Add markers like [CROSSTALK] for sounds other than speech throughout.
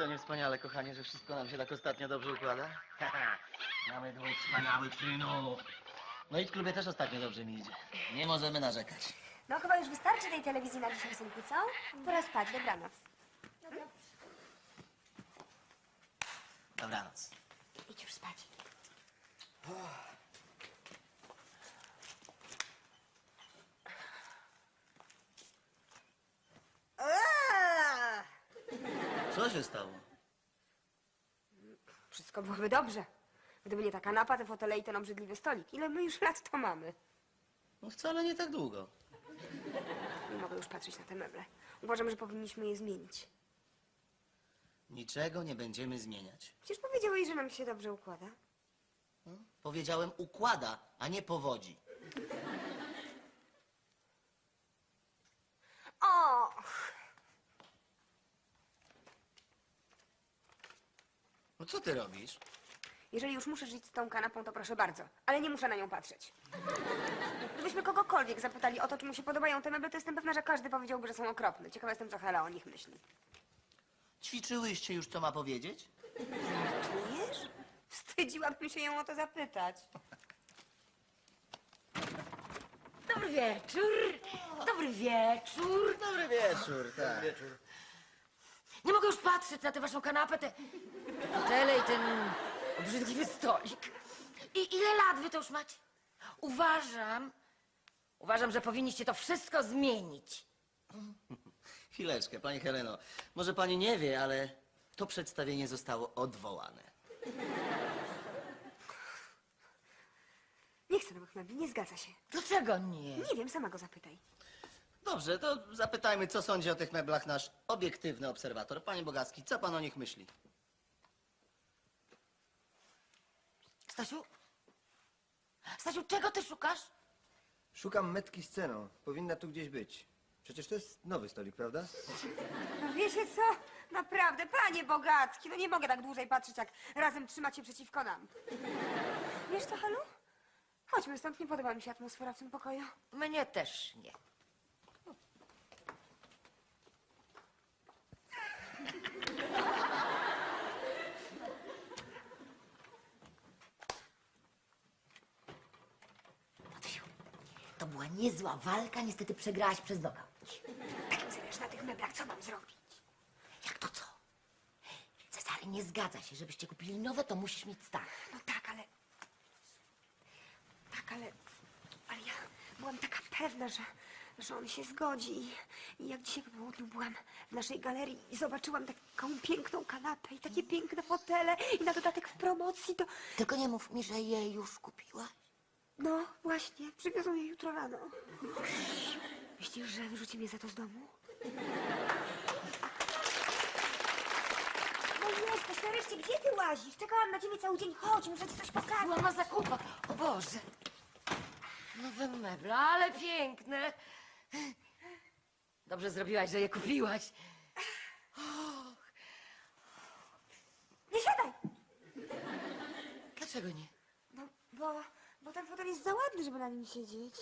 To nie wspaniale, kochanie, że wszystko nam się tak ostatnio dobrze układa? [LAUGHS] Mamy dwóch wspaniałych synów. No i w klubie też ostatnio dobrze mi idzie. Nie możemy narzekać. No chyba już wystarczy tej telewizji na dzisiaj, synku, co? Pora spać, dobranoc. Dobranoc. Idź już spać. Eee! Co się stało? Wszystko byłoby dobrze. Gdyby nie ta kanapa, te fotele i ten obrzydliwy stolik. Ile my już lat to mamy? No wcale nie tak długo. Nie mogę już patrzeć na te meble. Uważam, że powinniśmy je zmienić. Niczego nie będziemy zmieniać. Przecież powiedziałeś, że nam się dobrze układa. No, Powiedziałem układa, a nie powodzi. O! No co ty robisz? Jeżeli już muszę żyć z tą kanapą, to proszę bardzo. Ale nie muszę na nią patrzeć. Gdybyśmy kogokolwiek zapytali o to, czy mu się podobają te meble, to jestem pewna, że każdy powiedziałby, że są okropne. Ciekawa jestem, co Hela o nich myśli. Ćwiczyłyście już, co ma powiedzieć? Czujesz? Wstydziłabym się ją o to zapytać. Dobry wieczór. Dobry wieczór. Dobry wieczór, tak. Wieczór. Nie mogę już patrzeć na tę waszą kanapę, te fotele i ten obrzydliwy stolik. I ile lat wy to już macie? Uważam, uważam, że powinniście to wszystko zmienić. Chwileczkę, pani Heleno. Może pani nie wie, ale to przedstawienie zostało odwołane. Nie chcę nowych mebli, nie zgadza się. Dlaczego nie? Nie wiem, sama go zapytaj. Dobrze, to zapytajmy, co sądzi o tych meblach nasz obiektywny obserwator. Panie Bogacki, co pan o nich myśli? Stasiu? Stasiu, czego ty szukasz? Szukam metki z ceną. Powinna tu gdzieś być. Przecież to jest nowy stolik, prawda? No wiecie co? Naprawdę, panie Bogacki, no nie mogę tak dłużej patrzeć, jak razem trzymacie przeciwko nam. Wiesz co, Halu? Chodźmy stąd, nie podoba mi się atmosfera w tym pokoju. Mnie też nie. Niezła walka, niestety przegrałaś przez noga. Tak mi zależy na tych meblach, co mam zrobić? Jak to co? Cezary nie zgadza się, żebyście kupili nowe, to musisz mieć stare. No tak, ale... Tak, ale... Ale ja byłam taka pewna, że, że on się zgodzi. I, I jak dzisiaj po południu byłam w naszej galerii i zobaczyłam taką piękną kanapę i takie piękne fotele i na dodatek w promocji, to... Tylko nie mów mi, że je już kupiłaś. No, właśnie, przywiozą je jutro rano. Myślisz, że wyrzuci mnie za to z domu? No jesteś, nareszcie, gdzie ty łazisz? Czekałam na ciebie cały dzień. Chodź, muszę ci coś pokazać. Byłam na zakupach. O Boże. Nowe meble, ale piękne. Dobrze zrobiłaś, że je kupiłaś. Nie siadaj! Dlaczego nie? No, bo, bo ten fotel jest za ładny, żeby na nim siedzieć.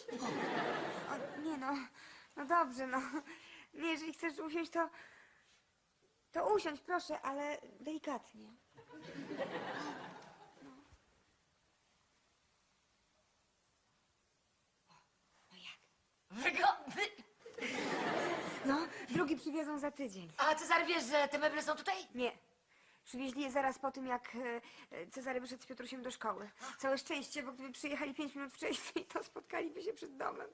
O, nie no, no dobrze, no. Nie, jeżeli chcesz usiąść, to... To usiądź, proszę, ale delikatnie. No jak? Wygodny. No, drugi przywiozą za tydzień. A Cezar wiesz, że te meble są tutaj? Nie. Przywieźli je zaraz po tym, jak e, Cezary wyszedł z Piotrusiem do szkoły. Całe szczęście, bo gdyby przyjechali pięć minut wcześniej, to spotkaliby się przed domem.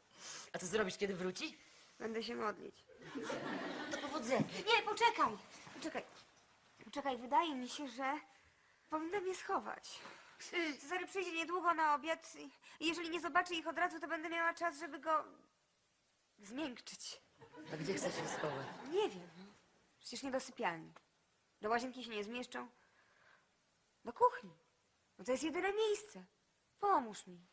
A co zrobisz, kiedy wróci? Będę się modlić. Do powodzenia. Nie, poczekaj! Poczekaj. Poczekaj, wydaje mi się, że powinnam je schować. Cezary przyjdzie niedługo na obiad i jeżeli nie zobaczy ich od razu, to będę miała czas, żeby go zmiękczyć. A gdzie chcesz się schować? Nie wiem. Przecież nie do sypialni. Do łazienki się nie zmieszczą. Do kuchni. No to jest jedyne miejsce. Pomóż mi.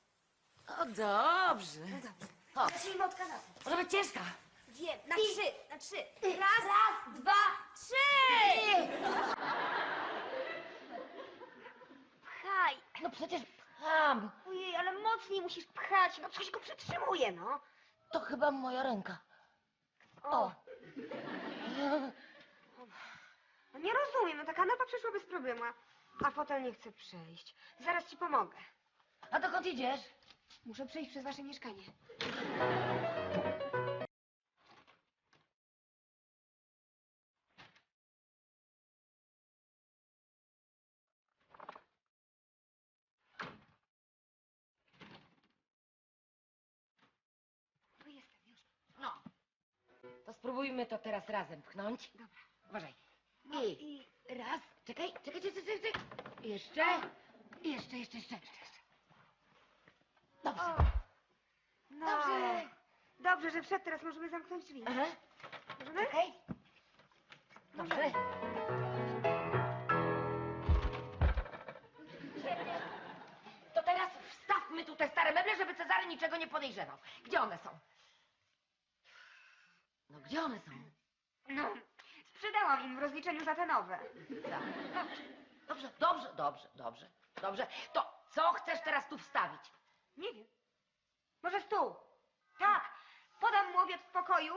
O, dobrze. No dobrze. Chodź. Zacznijmy od kanapy. Może być ciężka. Wiem, na trzy, na trzy. Raz, raz, dwa, trzy! Pchaj. No przecież pcham. Ojej, ale mocniej musisz pchać. No coś go przytrzymuje, no. To chyba moja ręka. O. O. No nie rozumiem, no ta kanapa przeszła bez problemu, a- a fotel nie chce przejść. Zaraz ci pomogę. A dokąd idziesz? Muszę przejść przez wasze mieszkanie. No jestem już. No. To spróbujmy to teraz razem pchnąć. Dobra. Uważaj. I raz. Czekaj, czekaj, czekaj, czekaj. czekaj. Jeszcze. Jeszcze, jeszcze, jeszcze. Dobrze. O. No. Dobrze. Dobrze, że wszedł, teraz możemy zamknąć drzwi. Aha. Możemy? Okej. Dobrze. To teraz wstawmy tu te stare meble, żeby Cezary niczego nie podejrzewał. Gdzie one są? No gdzie one są? No. Sprzedałam im w rozliczeniu za te nowe. Tak. Dobrze, dobrze, dobrze, dobrze, dobrze. To co chcesz teraz tu wstawić? Nie wiem. Może stół? Tak. Podam mu obiad w pokoju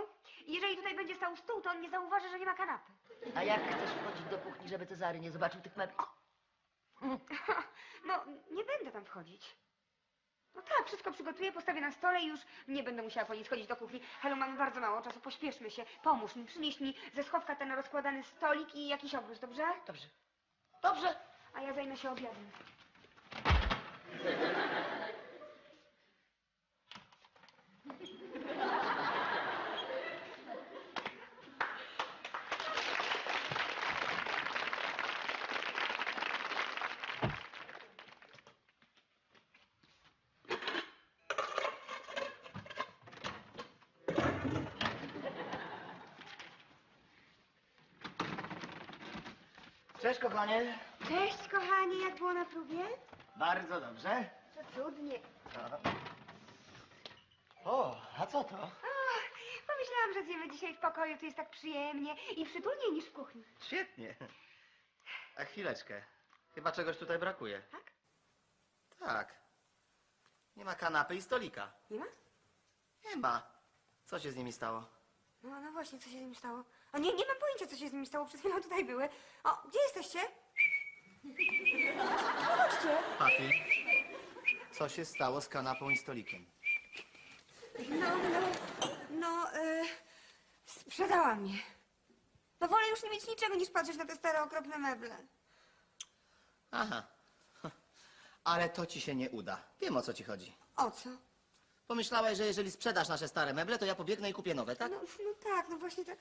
i jeżeli tutaj będzie stał stół, to on nie zauważy, że nie ma kanapy. A jak chcesz wchodzić do kuchni, żeby Cezary nie zobaczył tych mebli? [LAUGHS] No, nie będę tam wchodzić. No tak, wszystko przygotuję, postawię na stole i już nie będę musiała po niej schodzić do kuchni. Helu, mamy bardzo mało czasu, pośpieszmy się. Pomóż mi, przynieś mi ze schowka ten rozkładany stolik i jakiś obróz, dobrze? Dobrze. Dobrze. A ja zajmę się obiadem. Cześć, kochanie. Cześć, kochanie, jak było na próbie? Bardzo dobrze. To cudnie. O, a co to? Ach, pomyślałam, że zjemy dzisiaj w pokoju, tu jest tak przyjemnie i przytulniej niż w kuchni. Świetnie. A chwileczkę. Chyba czegoś tutaj brakuje. Tak? Tak. Nie ma kanapy i stolika. Nie ma? Nie ma. Co się z nimi stało? No, no właśnie, co się z nim stało? O nie, nie mam pojęcia, co się z nim stało. Przed chwilą tutaj były. O, gdzie jesteście? Chodźcie. Paty, co się stało z kanapą i stolikiem? No, no, no, y, sprzedałam je. No wolę już nie mieć niczego, niż patrzeć na te stare, okropne meble. Aha. [LAUGHS] Ale to ci się nie uda. Wiem o co ci chodzi. O co? Pomyślałeś, że jeżeli sprzedasz nasze stare meble, to ja pobiegnę i kupię nowe, tak? No, no tak, no właśnie tak,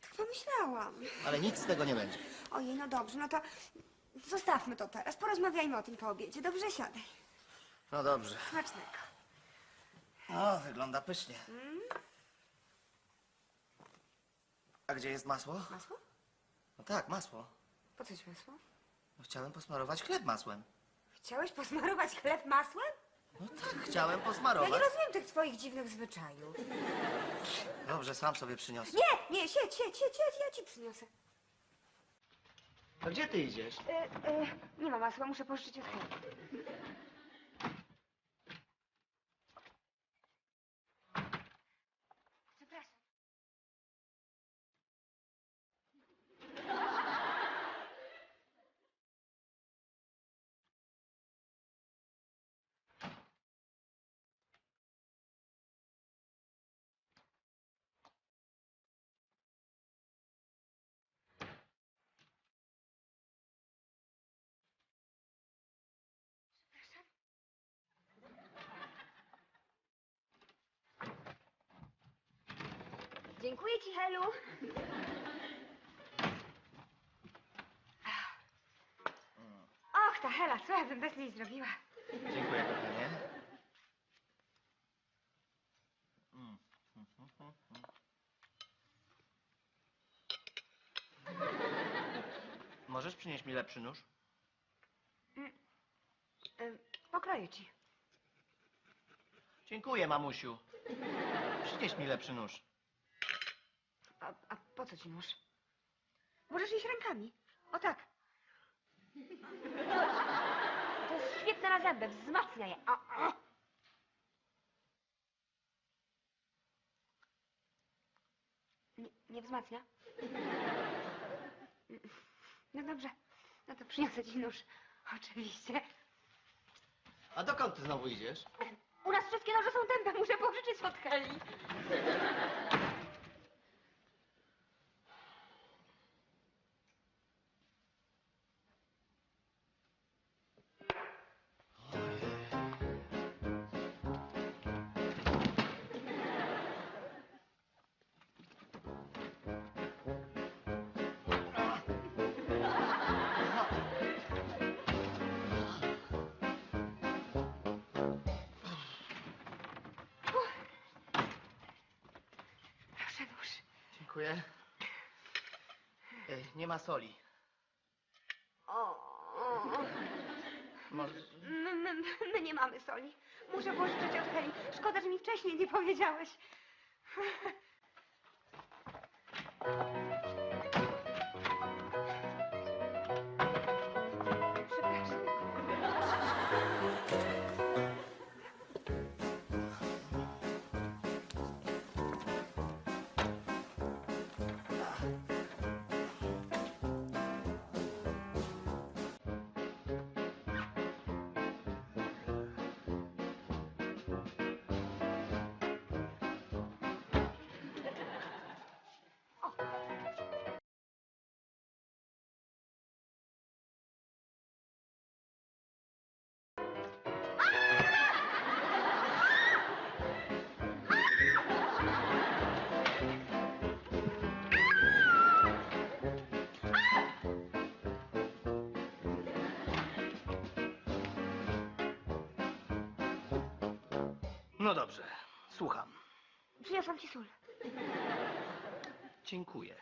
tak pomyślałam. Ale nic z tego nie będzie. Ojej, no dobrze, no to zostawmy to teraz. Porozmawiajmy o tym po obiedzie. Dobrze, siadaj. No dobrze. Smacznego. O, wygląda pysznie. A gdzie jest masło? Masło? No tak, masło. Po co ci masło? No, chciałem posmarować chleb masłem. Chciałeś posmarować chleb masłem? No tak, chciałem Ja posmarować. nie rozumiem tych twoich dziwnych zwyczajów. Dobrze, sam sobie przyniosę. Nie, nie, siedź, siedź, siedź, siedź, ja ci przyniosę. A gdzie ty idziesz? E, e, nie ma masła, muszę pożyczyć od chleba. Dziękuję ci, Helu. Och, ta Hela, co ja bym bez niej zrobiła? Dziękuję, kochanie. Mm. Możesz przynieść mi lepszy nóż? E, pokroję ci. Dziękuję, mamusiu. Przynieś mi lepszy nóż. A, a po co ci nóż? Możesz iść rękami. O tak. To jest świetne na zęby, wzmacnia je. O, o. Nie, nie wzmacnia? No dobrze, no to przyniosę ci nóż. Oczywiście. A dokąd ty znowu idziesz? U nas wszystkie noże są tępe, muszę pożyczyć od Heli. Dziękuję. Nie ma soli. O, Może... my, my, my nie mamy soli. Muszę pożyczyć od Heli. Szkoda, że mi wcześniej nie powiedziałeś. No dobrze, słucham. Przyniosłam ci sól. Dziękuję.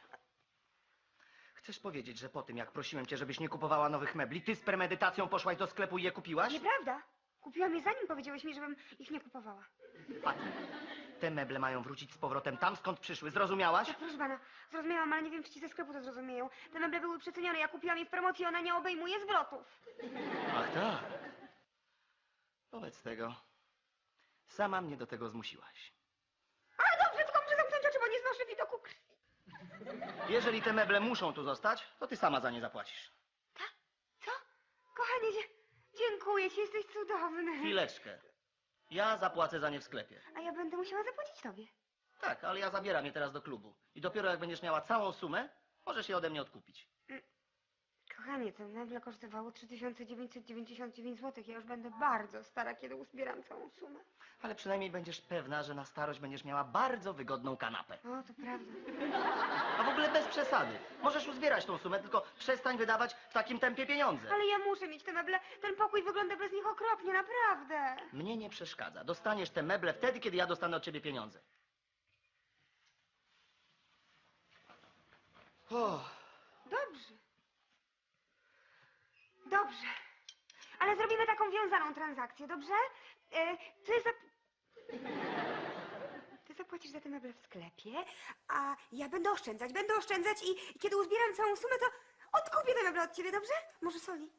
Chcesz powiedzieć, że po tym, jak prosiłem cię, żebyś nie kupowała nowych mebli, ty z premedytacją poszłaś do sklepu i je kupiłaś? Nieprawda. Kupiłam je zanim powiedziałeś mi, żebym ich nie kupowała. Pati, te meble mają wrócić z powrotem tam, skąd przyszły, zrozumiałaś? Tak, proszę pana, zrozumiałam, ale nie wiem, czy ci ze sklepu to zrozumieją. Te meble były przecenione, ja kupiłam je w promocji, ona nie obejmuje zwrotów. Ach tak. Wobec tego sama mnie do tego zmusiłaś. Ale dobrze, tylko muszę zamknąć oczy, bo nie znoszę widoku krwi. Jeżeli te meble muszą tu zostać, to ty sama za nie zapłacisz. Tak? Co? Kochanie, dzie dziękuję ci, jesteś cudowny. Chwileczkę. Ja zapłacę za nie w sklepie. A ja będę musiała zapłacić tobie. Tak, ale ja zabieram je teraz do klubu. I dopiero jak będziesz miała całą sumę, możesz je ode mnie odkupić. Kochanie, te meble kosztowało 3999 zł. Ja już będę bardzo stara, kiedy uzbieram całą sumę. Ale przynajmniej będziesz pewna, że na starość będziesz miała bardzo wygodną kanapę. O, to prawda. A w ogóle bez przesady. Możesz uzbierać tą sumę, tylko przestań wydawać w takim tempie pieniądze. Ale ja muszę mieć te meble. Ten pokój wygląda bez nich okropnie, naprawdę. Mnie nie przeszkadza. Dostaniesz te meble wtedy, kiedy ja dostanę od ciebie pieniądze. O, Dobrze. Dobrze. Ale zrobimy taką wiązaną transakcję, dobrze? E, ty zap... Ty zapłacisz za te meble w sklepie, a ja będę oszczędzać, będę oszczędzać i, i kiedy uzbieram całą sumę, to odkupię te meble od ciebie, dobrze? Może soli?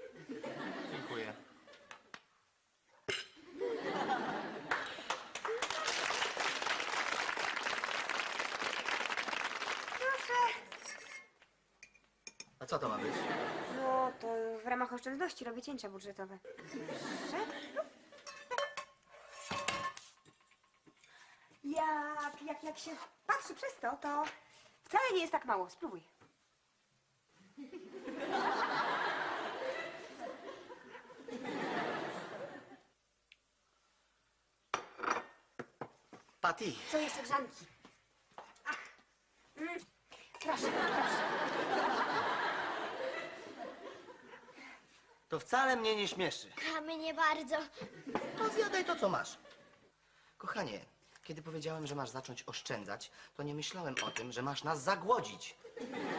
dziękuję. Proszę. A co to ma być? No, to w ramach oszczędności robię cięcia budżetowe. Proszę. Jak, jak, jak się patrzy przez to, to wcale nie jest tak mało. Spróbuj. Patty, Co jeszcze grzanki? Ach. Mm. Proszę, proszę. To wcale mnie nie śmieszy. A mnie bardzo. To zjadaj to, co masz. Kochanie, kiedy powiedziałem, że masz zacząć oszczędzać, to nie myślałem o tym, że masz nas zagłodzić.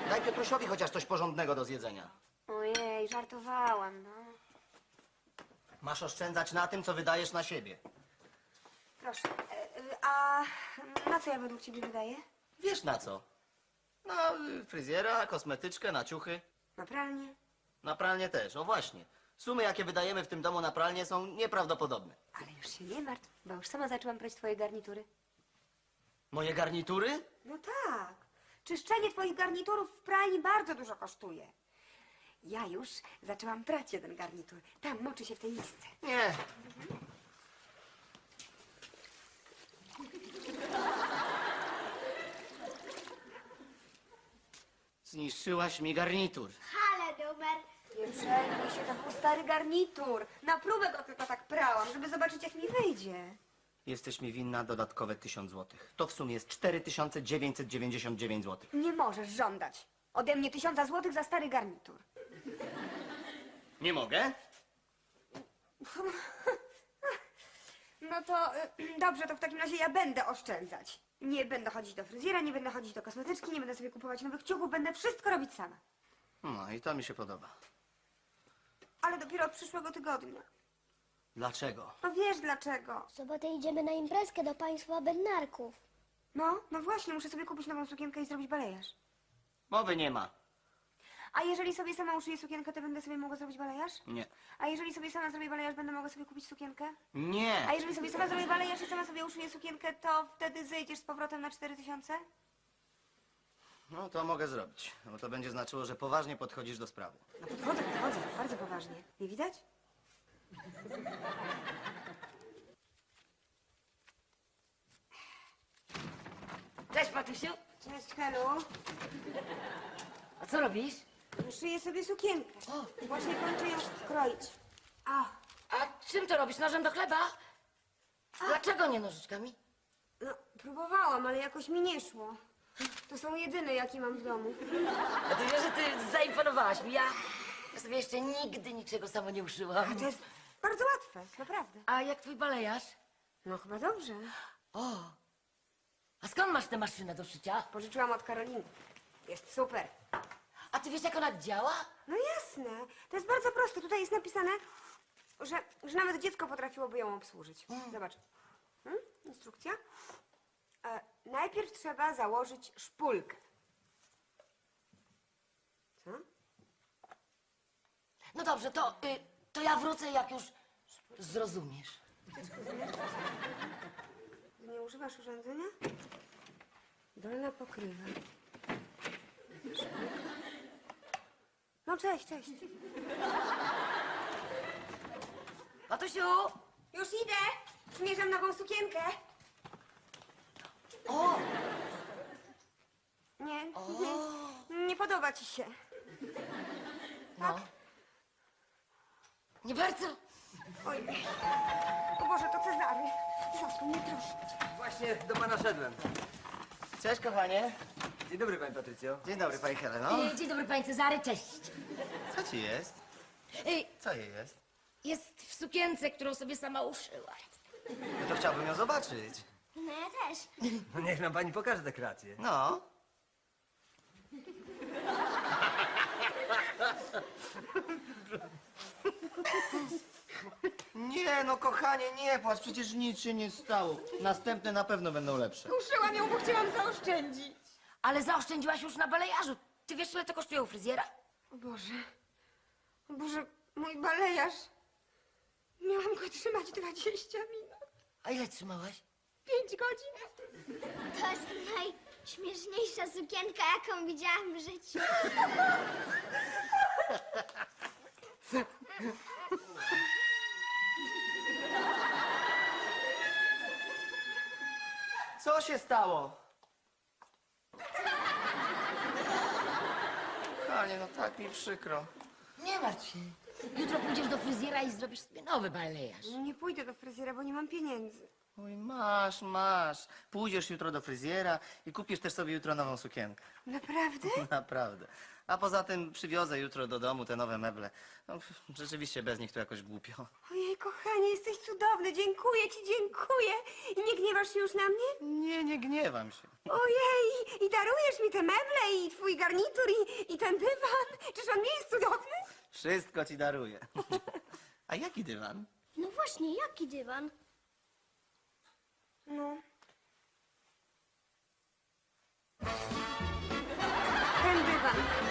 Daj Piotrusiowi chociaż coś porządnego do zjedzenia. Ojej, żartowałam, no. Masz oszczędzać na tym, co wydajesz na siebie. Proszę. E, e, A na co ja według ciebie wydaję? Wiesz na co? Na y, fryzjera, kosmetyczkę, na ciuchy. Na pralnię? Na pralnię też, o właśnie. Sumy, jakie wydajemy w tym domu na pralnię są nieprawdopodobne. Ale już się nie martw, bo już sama zaczęłam prać twoje garnitury. Moje garnitury? No tak. Czyszczenie twoich garniturów w pralni bardzo dużo kosztuje. Ja już zaczęłam prać jeden garnitur. Tam moczy się w tej misce. Nie. Zniszczyłaś mi garnitur. Ale numer. Nie przejmuj się, to był stary garnitur. Na próbę go tylko tak prałam, żeby zobaczyć, jak mi wyjdzie. Jesteś mi winna dodatkowe 1000 złotych. To w sumie jest 4999 złotych. Nie możesz żądać ode mnie tysiąca złotych za stary garnitur. Nie mogę? No to y, dobrze, to w takim razie ja będę oszczędzać. Nie będę chodzić do fryzjera, nie będę chodzić do kosmetyczki, nie będę sobie kupować nowych ciuchów, będę wszystko robić sama. No i to mi się podoba. Ale dopiero od przyszłego tygodnia. Dlaczego? No wiesz dlaczego. W sobotę idziemy na imprezkę do państwa bednarków. No, no właśnie, muszę sobie kupić nową sukienkę i zrobić balejarz. Mowy nie ma. A jeżeli sobie sama uszyję sukienkę, to będę sobie mogła zrobić balejarz? Nie. A jeżeli sobie sama zrobię balejarz, będę mogła sobie kupić sukienkę? Nie. A jeżeli sobie sama zrobię balejarz i sama sobie uszyję sukienkę, to wtedy zejdziesz z powrotem na 4000? No to mogę zrobić, bo to będzie znaczyło, że poważnie podchodzisz do sprawy. No podchodzę, podchodzę, bardzo poważnie. Nie widać? Cześć, Patusiu. Cześć, Helu. A co robisz? Szyję sobie sukienkę. Właśnie kończę ją skroić. A, A czym to robisz? Nożem do chleba? Dlaczego nie nożyczkami? no, próbowałam, ale jakoś mi nie szło. To są jedyne, jakie mam w domu. A ty wiesz, że ty zaimponowałaś mi. Ja, ja sobie jeszcze nigdy niczego samo nie uszyłam. To jest bardzo łatwe, naprawdę. A jak twój balejarz? No chyba dobrze. O! A skąd masz tę maszynę do szycia? Pożyczyłam od Karoliny. Jest super. A ty wiesz, jak ona działa? No jasne. To jest bardzo proste. Tutaj jest napisane, że, że nawet dziecko potrafiłoby ją obsłużyć. Zobacz. Hmm? Instrukcja. E, najpierw trzeba założyć szpulkę. Co? No dobrze, to, y, to ja wrócę, jak już zrozumiesz. Nie używasz urządzenia? Dolna pokrywa. No cześć, cześć. Patusiu! Już idę. Zmierzam nową sukienkę. O! Nie, nie, nie podoba ci się. No. Nie bardzo. Oj. O Boże, to Cezary. Zasłoń mnie troszkę. Właśnie do pana szedłem. Cześć, kochanie. Dzień dobry, pani Patrycjo. Dzień dobry, pani Heleno. Y, Dzień dobry, panie Cezary, cześć. Co ci jest? Y, Co jej jest? Jest w sukience, którą sobie sama uszyła. No to chciałbym ją zobaczyć. No ja też. No niech nam pani pokaże te kreacje. No. Nie, no kochanie, nie płacz, przecież nic się nie stało. Następne na pewno będą lepsze. Uszyłam ją, bo chciałam zaoszczędzić. Ale zaoszczędziłaś już na balejarzu. Ty wiesz, ile to kosztuje u fryzjera? O Boże. O Boże, mój balejarz. Miałam go trzymać 20 minut. A ile trzymałaś? 5 godzin. To jest najśmieszniejsza sukienka, jaką widziałam w życiu. Co się stało? Kochanie, no tak mi przykro. Nie martw się. Jutro pójdziesz do fryzjera i zrobisz sobie nowy balejarz. Nie pójdę do fryzjera, bo nie mam pieniędzy. Oj, masz, masz. Pójdziesz jutro do fryzjera i kupisz też sobie jutro nową sukienkę. Naprawdę? [LAUGHS] Naprawdę. A poza tym przywiozę jutro do domu te nowe meble. No, rzeczywiście bez nich to jakoś głupio. Ojej, kochanie, jesteś cudowny. Dziękuję ci, dziękuję. I nie gniewasz się już na mnie? Nie, nie gniewam się. Ojej, i darujesz mi te meble i twój garnitur i, i ten dywan. Czyż on nie jest cudowny? Wszystko ci daruję. [LAUGHS] A jaki dywan? No właśnie, jaki dywan? No. Ten dywan.